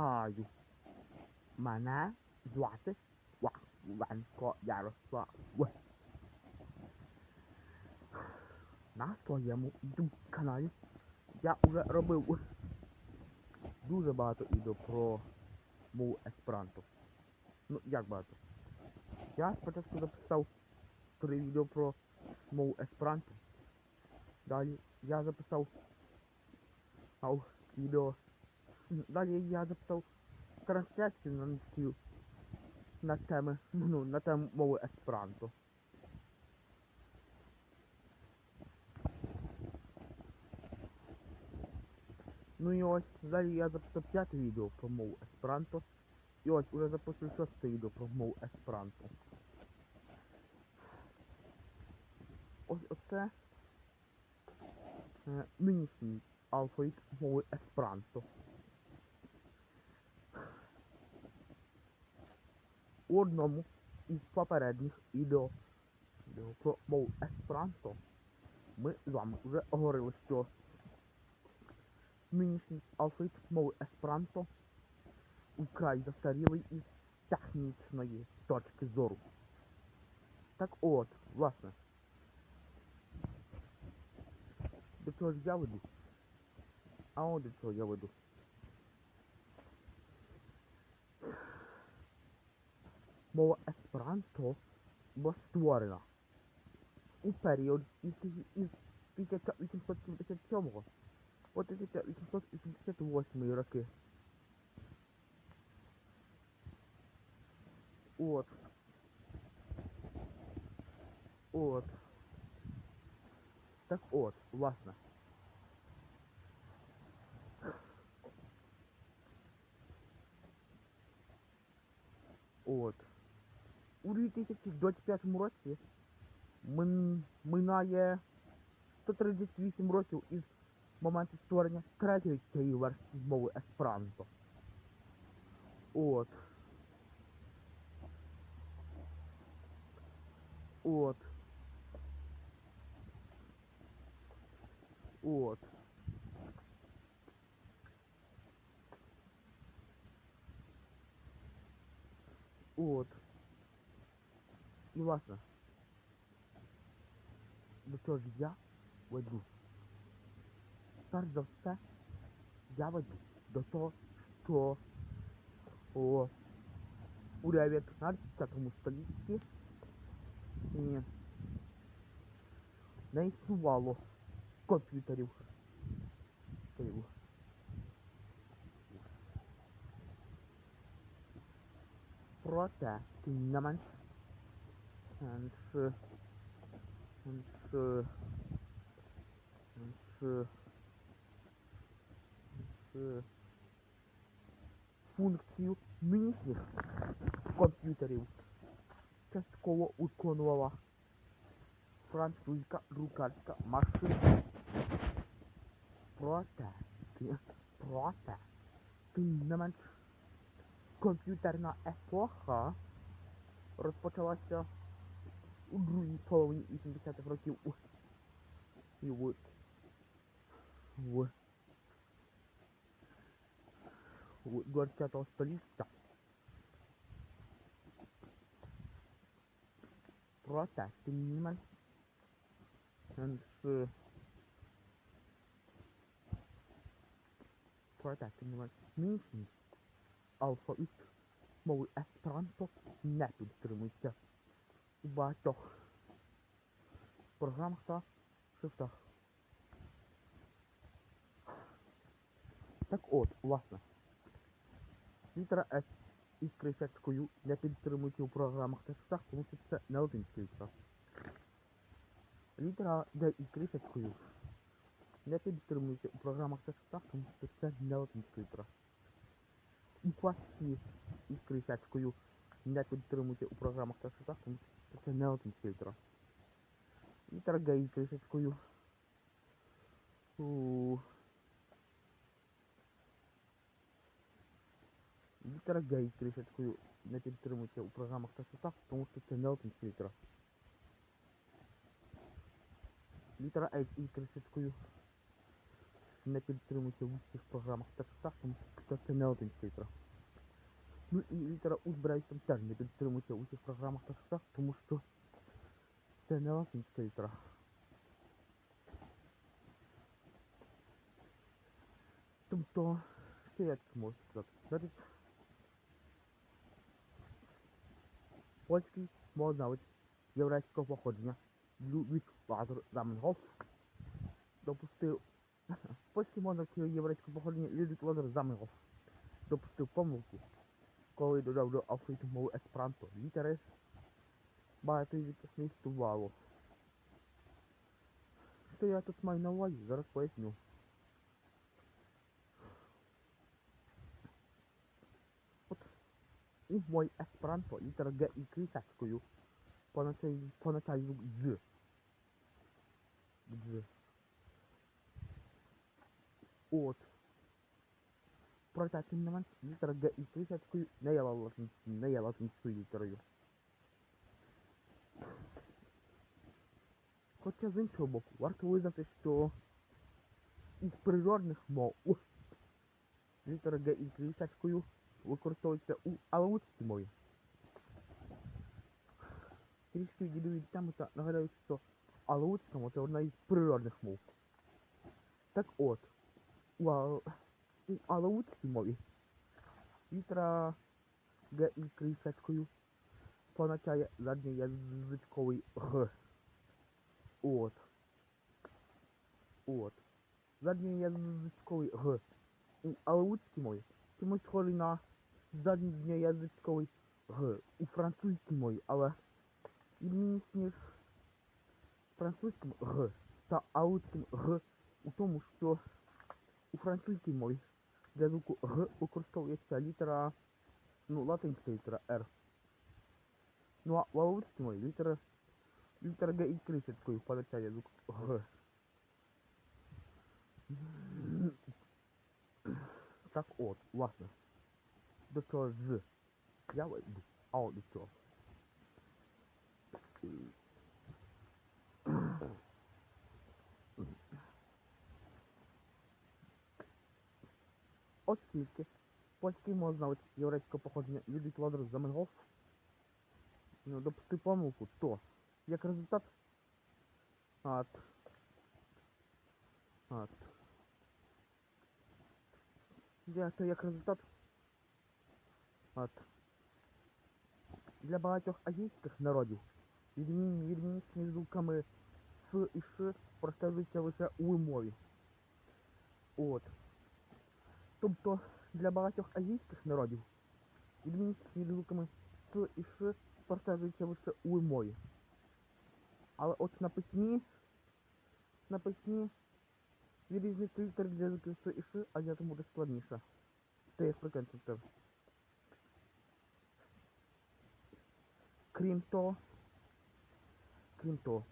Вітаю! Мене звати Вахвенко Ярослав. На своєму YouTube каналі я вже робив дуже багато відео про мову есперанто. Ну, як багато? Я спочатку записав три відео про мову есперанто. Далі я записав відео. Далі я записав трансляцію на англійську на теми, ну, на тему мови есперанто. Ну і ось далі я записав п'яте відео про мову есперанто. І ось уже записую шосте відео про мову есперанто. Ось оце е, нинішній алфавіт мови есперанто. Одному із попередніх відео, про мову есперанто ми з вами вже говорили, що нинішній алфавіт мови есперанто украй застарілий із технічної точки зору. Так от, власне, до чого ж я веду? А от до чого я веду. Мова есперанто була створена у період із, із 1877 по 1888 роки. От. От. Так от, власне. От. У 2025 році мин, минає 138 років із моменту створення третьої цієї версії мови Есперанто. От. От. От. От. І власне. До чого ж я веду? Перш за все, я веду до того, що о, у 19 столітті і не існувало комп'ютерів. Комп'ютерів. Проте, тим не менш, менш, менш, менш, менш, функцію нинішніх комп'ютерів частково виконувала французька друкарська машина. Проте, проте, тим не менш, комп'ютерна епоха розпочалася у другій половині 80-х років у і в, в, в 20 століття. Проте, тим не менш, менш, проте, тим не менш, нинішній алфавіт мови есперанто не підтримується у багатьох програмах та шрифтах. Так от, власне, літера С із кришечкою не підтримується у програмах та шрифтах, тому що це не латинська літера. Літера Д із кришечкою не підтримується у програмах та шрифтах, тому це не латинська літера. Буква С із кришечкою не підтримується у програмах та шрифтах, тому це не латинська літера. Літера Г кришечкою. Літера Г кришечкою не підтримується у програмах та шрифтах, тому що це не латинська літера. Літера H із кришечкою не підтримується в усіх програмах та текстах, тому що це не латинська літера. Ну і літера У там теж не підтримується в усіх програмах та текстах, тому що це не латинська літера. Тобто, що я тут можу сказати? Значить, польський мовознавець єврейського походження Людвік Лазар Заменгоф допустив польський мовознавець єврейського походження Людвік Лазар Заменгоф допустив помилку, коли додав до алфавіту мови есперанто літери, багато яких не існувало. Що я тут маю на увазі, зараз поясню. у мой есперанто літера Г і крисячкою позначає позначає звук З. З. От. Менш, літера Г латинською, не є латинською літерою. Хоча з іншого боку, варто визнати, що із природних мов у літера Г і крисячкою використовується у алаутській мові. Трішки відійду від теми та нагадаю, що алаутська мова це одна із природних мов. Так от, у, у алаутській мові літера Г і крисячкою позначає задньоязичковий Г. От. От. Задньоязичковий Г. У алаутській мові чомусь схожий на задньоязичковий Г у французькій мові, але відмінність між французьким Г та аутським Г у тому, що у французькій мові для звуку Г використовується літера, ну, латинська літера R. Ну а в аутській мові літера, літера Г і крисяткою позначає звук Г. Так от, власне. До цього з. Я вийду. А от до цього. Оскільки польський мовознавець єврейського походження Юрій Володимир Заменгоф ну, допустив помилку, то як результат от, от, я, то як результат от, для багатьох азійських народів відмінні відмінність між звуками С і Ш простежується лише у мові. От. Тобто для багатьох азійських народів відмінність між звуками С і Ш простежується лише у мові. Але от на письмі на письмі відрізнити літери для звуків С і Ш, а тому буде складніше. Це я прикинців теж. Крім того, крім того,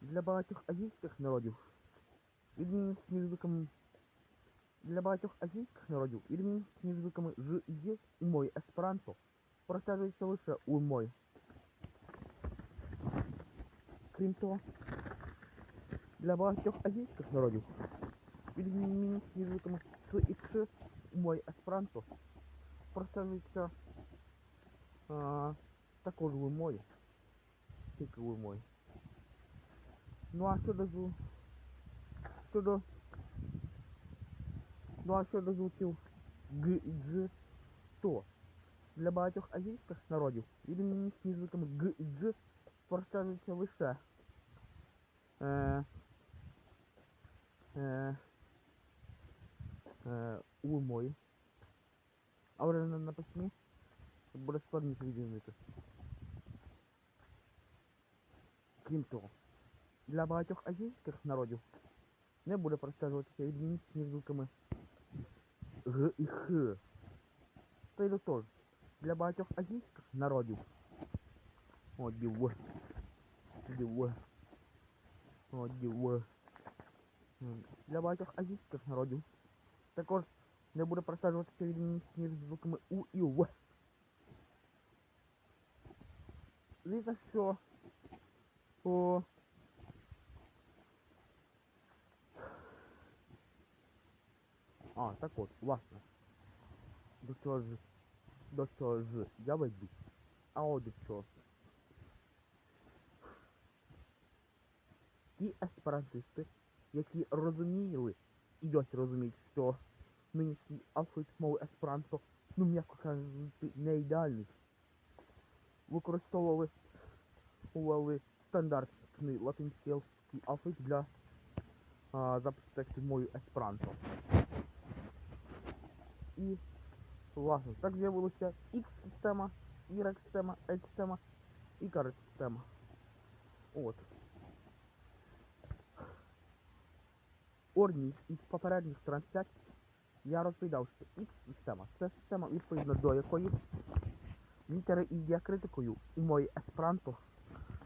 для багатьох азійських народів відмінність між звуками для багатьох азійських народів відмінність між звуками Ж і Є у мові есперанто простежується лише у мові. Крім того, для багатьох азійських народів відмінність між звуками С і Ш у мові есперанто простежується а, також у мові. Тільки у мові. Ну а щодо зву... щодо Ну а щодо звуків Г і Дж, то для багатьох азійських народів відмінність між звуками Г і Дж простежується лише е, е, е, у мові. А вже на, на письмі буде складніше відрізнити. Крім того, для багатьох азійських народів не буде простежуватися відмінність між звуками Г і Х. Та й до того ж, для багатьох азійських народів. О, дів. Дів. О, дів. М, Для багатьох азійських народів також не буде простежуватися відмінність між звуками У і В. Звісно, що о, А, так от, власне. До чого ж, до чого ж я веду. А от до чого. Ті есперантисти, які розуміли і досі розуміють, що нинішній алфавіт мови есперанто, ну м'яко кажучи, не ідеальний. Використовували увели стандартний латинський алфавіт для а, запису текстів мовою есперанто. І власне так з'явилася X-система, Y-система, H-система і карет-система. От. Одній із попередніх трансляцій я розповідав, що X-система це система, відповідно до якої літери із діакритикою у моїй есперанто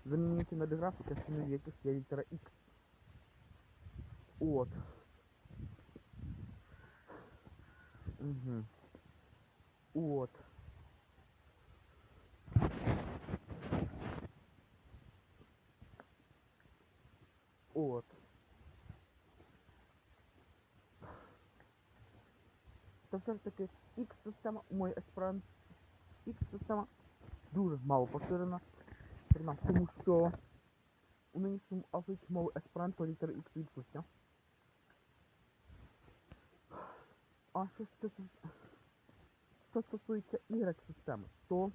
замінюються на деграфи, частиною яких є літера X. От. Угу. От. От. То все ж таки X-система у моїй есперанто X-система дуже мало поширена. Тому що у нинішньому алфавіті мови есперанто літера X відсутня. А що, що, що, стосується Y-системи, то...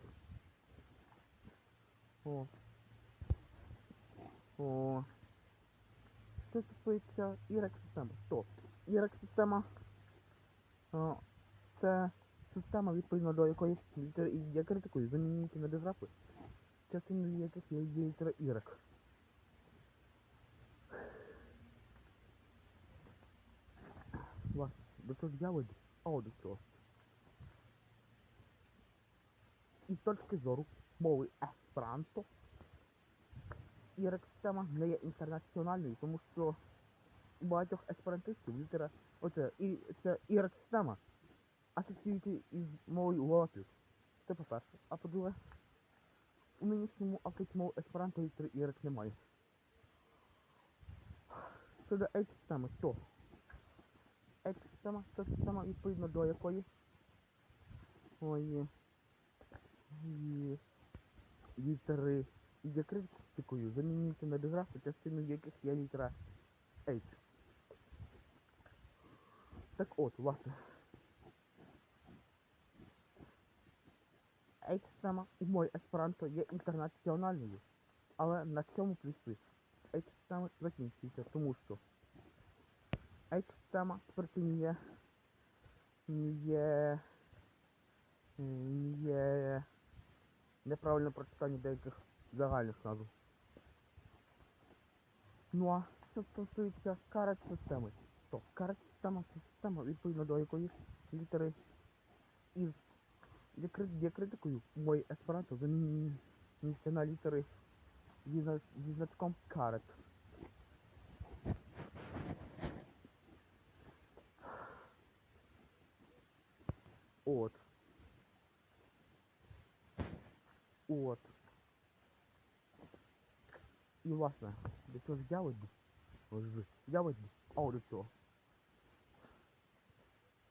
О. О. Що стосується Y-системи, то Y-система о, це система, відповідно до якої літери І я критикую, замінюються на деграфи, частиною яких є літера Y. Ж я веду? А от до чого. І з точки зору мови есперанто, Y-система не є інтернаціональною, тому що у багатьох есперантистів літера, оце, і це Y-система асоціюється із мовою голотів. Це по-перше. А по-друге, у нинішньому мови есперанто літери Y немає. Щодо H-системи, то H-система це система, відповідно до якої. Ой, і літери. І діакритикою замінюються на деграфи, частиною яких є літера H. Так от, власне. У мой есперанто є інтернаціональною, але на цьому плюси. H-система закінчується, тому що H-система спричиняє є, є неправильне прочитання деяких загальних назв. Ну а що стосується карет системи, то карет система система, відповідно до якої літери із діакри- діакритикою мой есперанто замінюється на літери зі значком карет. От. От. І власне, до чого ж я веду? Ж, Я веду. А от до чого?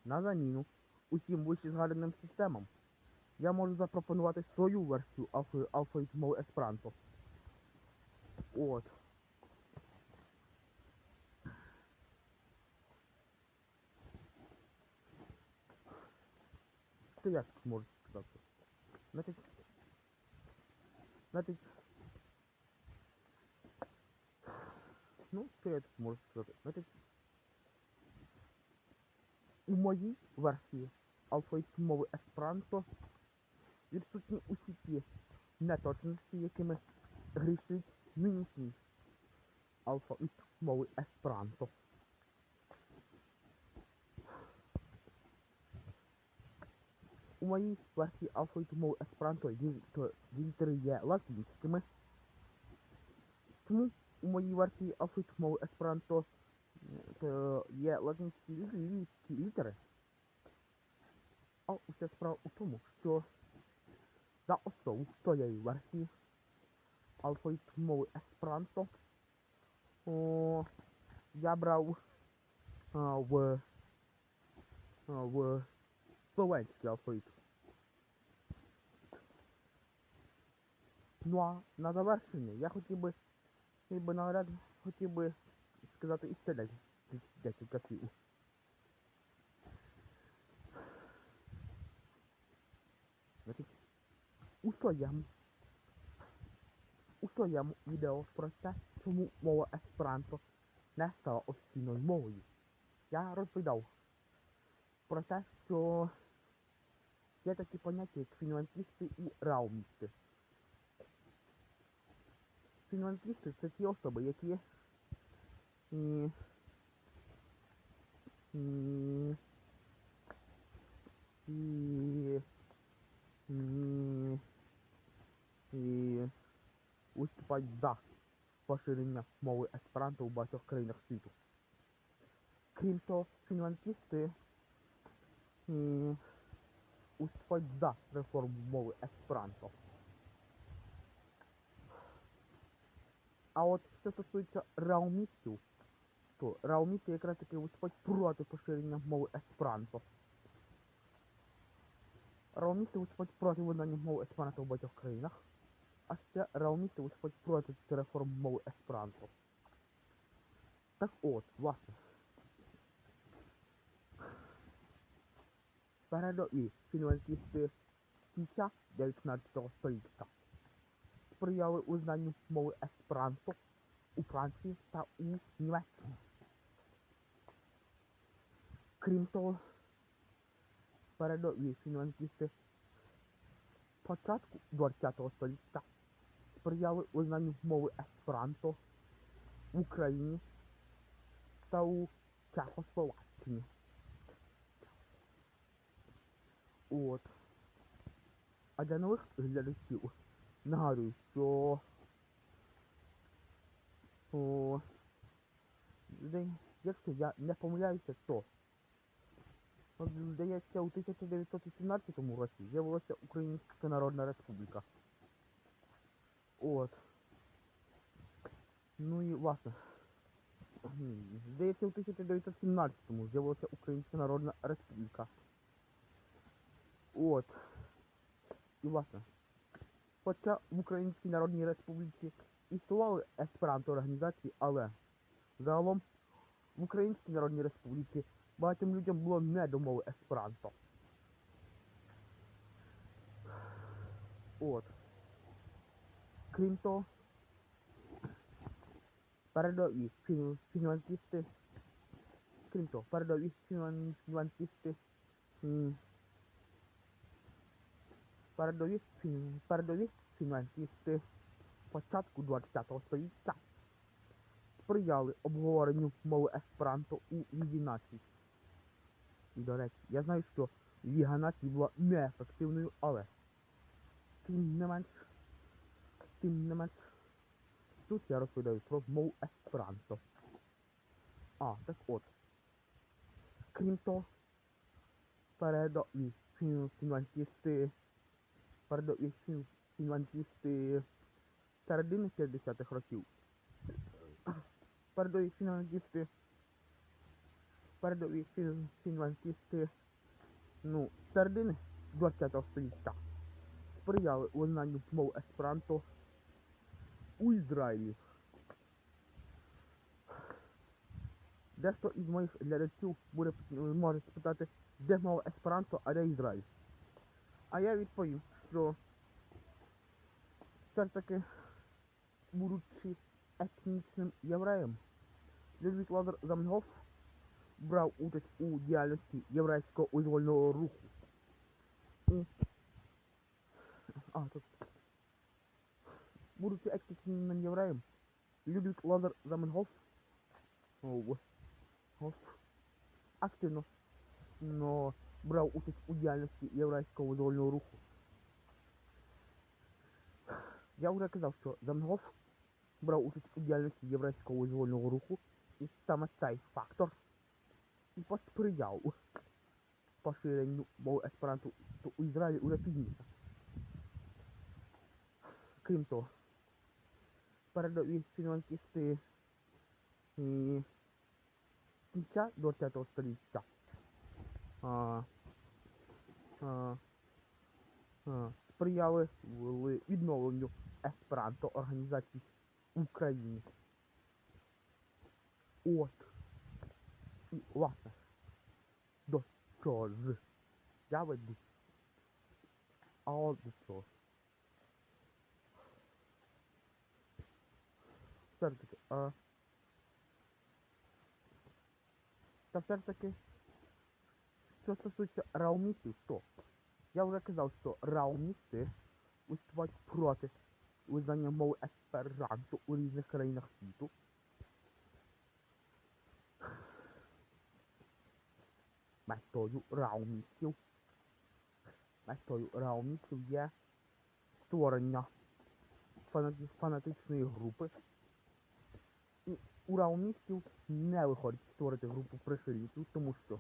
На заміну усім вище згаданим системам я можу запропонувати свою версію алфа- алфавіту мови Есперанто. От. Що я тут можу сказати? Значить, значить, ну, що я тут сказати? Значить, у моїй версії алфавіту мови Есперанто відсутні усі ті неточності, якими грішить нинішній алфавіт мови Есперанто. У моїй версії алфавіту Есперанто лі- то літери є латинськими. Тому у моїй версії алфавіту мови Есперанто то є латинські лі- лі- літери. А уся справа у тому, що за основу своєї версії алфавіту мови Есперанто я брав в в словенський алфавіт. Ну а на завершення я хотів би, би нагляд, хотів би сказати іще декілька, декілька слів. Значить, у своєму, у своєму відео про те, чому мова есперанто не стала офіційною мовою. Я розповідав про те, що є такі поняття, як фінландісти і раумісти. Фінландісти це ті особи, які і, і, і, і, і виступають за поширення мови есперанто у багатьох країнах світу. Крім того, фінландісти і, виступають за реформу мови есперанто. А от що стосується раумістів, то раумісти якраз таки виступають проти поширення мови есперанто. Раумісти виступають проти видання мови есперанто в багатьох країнах, а ще раумісти виступають проти реформ мови есперанто. Так от, власне. Передові фінландісти кінця 19 століття сприяли узнанню мови есперанто у Франції та у Німеччині. Крім того, передові фінландісти початку 20 століття сприяли узнанню мови есперанто в Україні та у Чехословаччині. От. А для нових глядачів нагадую, що о, якщо я не помиляюся, то здається, у 1918 році з'явилася Українська Народна Республіка. От. Ну і власне. Здається, у 1917 з'явилася Українська Народна Республіка. От. І власне. Хоча в Українській Народній Республіці існували есперанто організації, але загалом в Українській Народній Республіці багатьом людям було не до мови есперанто. От. Крім того, передові фін- фінландісти, крім того, передові м, передові, фін- передові фінансісти початку 20 століття сприяли обговоренню мови есперанто у Лігі націй. І, до речі, я знаю, що Ліга націй була неефективною, але тим не менш, тим не менш, тут я розповідаю про мову есперанто. А, так от. Крім того, передові фін- фінансісти передові фін- фінландісти середини 50-х років. Передові фінландісти передові фін- фінландісти ну, середини 20-го століття сприяли визнанню мов есперанто у Ізраїлі. Дехто із моїх глядачів буде може спитати, де мова есперанто, а де Ізраїль. А я відповім, що все ж таки, будучи етнічним євреєм, Людвік Лазар Замнгоф брав участь у діяльності єврейського визвольного руху. І... А, тут. Будучи етнічним євреєм, Людвік Лазар Заменгоф активно но брав участь у діяльності єврейського визвольного руху. Я вже казав, що Замгоф брав участь у діяльності єврейського визвольного руху, і саме цей фактор і посприяв поширенню мови есперанто у Ізраїлі уже пізніше. Крім того, передові фінансисти і кінця 20 століття а, а, а, сприяли відновленню есперанто організацій в Україні. От. І власне. До чого ж я веду. А от до чого. Ж таки, а... Та все таки, що стосується раумістів, то я вже казав, що раумісти виступають проти визнання мови есперанто у різних країнах світу. Метою раумістів. Метою раумістів є створення фанати- фанатичної групи. І у раумістів не виходить створити групу прихильників, тому що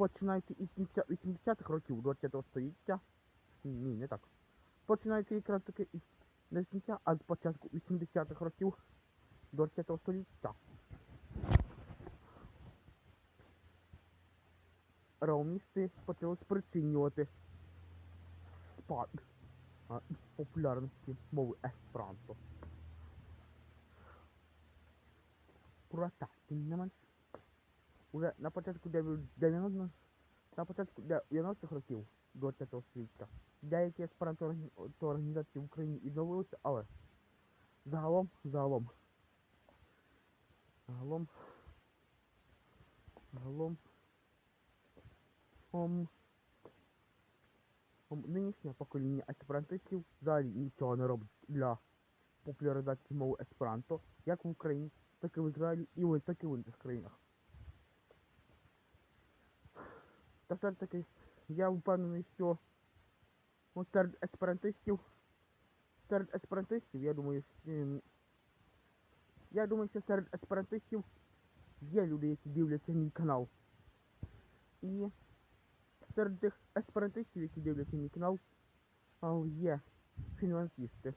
починаючи із 80-х років 20 століття. Ні, не так. Починаючи якраз таки із не кінця, а з початку 80-х років 20 століття. Раумісти почали спричинювати спад а, популярності мови есперанто. Проте, тим не менш, уже на початку 90 на початку 90-х років 20 століття деякі організації в Україні відновилися, але загалом, загалом, загалом, загалом, ом, ом, нинішнє покоління есперантистів взагалі нічого не робить для популяризації мови есперанто, як в Україні, так і в Ізраїлі і в так і в інших країнах. Та все ж таки, я впевнений, що от серед есперантистів, серед есперантистів, я думаю, що, ем, я думаю, що серед есперантистів є люди, які дивляться мій канал. І серед тих есперантистів, які дивляться мій канал, а, є фінансисти.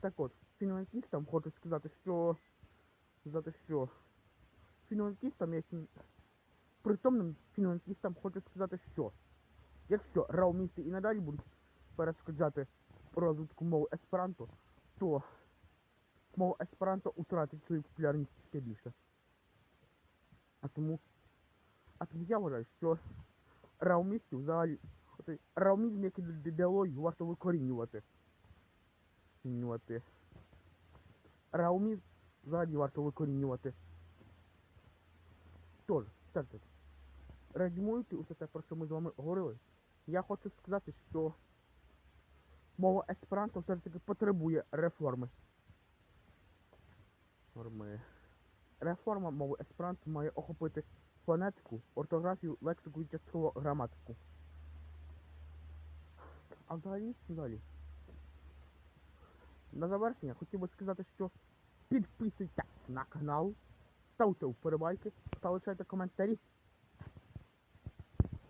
Так от, фінансистам хочу сказати, що сказати, що фінансистам, які притомним фінансистам хочу сказати, що якщо раумісти і надалі будуть перешкоджати розвитку мови есперанто, то мова есперанто втратить свою популярність ще більше. А тому, а тому я вважаю, що раумістів взагалі раумізм як іде- ідеологію варто викорінювати. Викорінювати. Раумізм взагалі варто викорінювати. Тож, так. Резюмуючи усе те, про що ми з вами говорили, я хочу сказати, що мова есперанто все ж таки потребує реформи. Реформи. Реформа мови есперанто має охопити фонетику, ортографію, лексику і частково граматику. А взагалі, взагалі. На завершення хотів би сказати, що підписуйтесь на канал, ставте вподобайки та лишайте коментарі.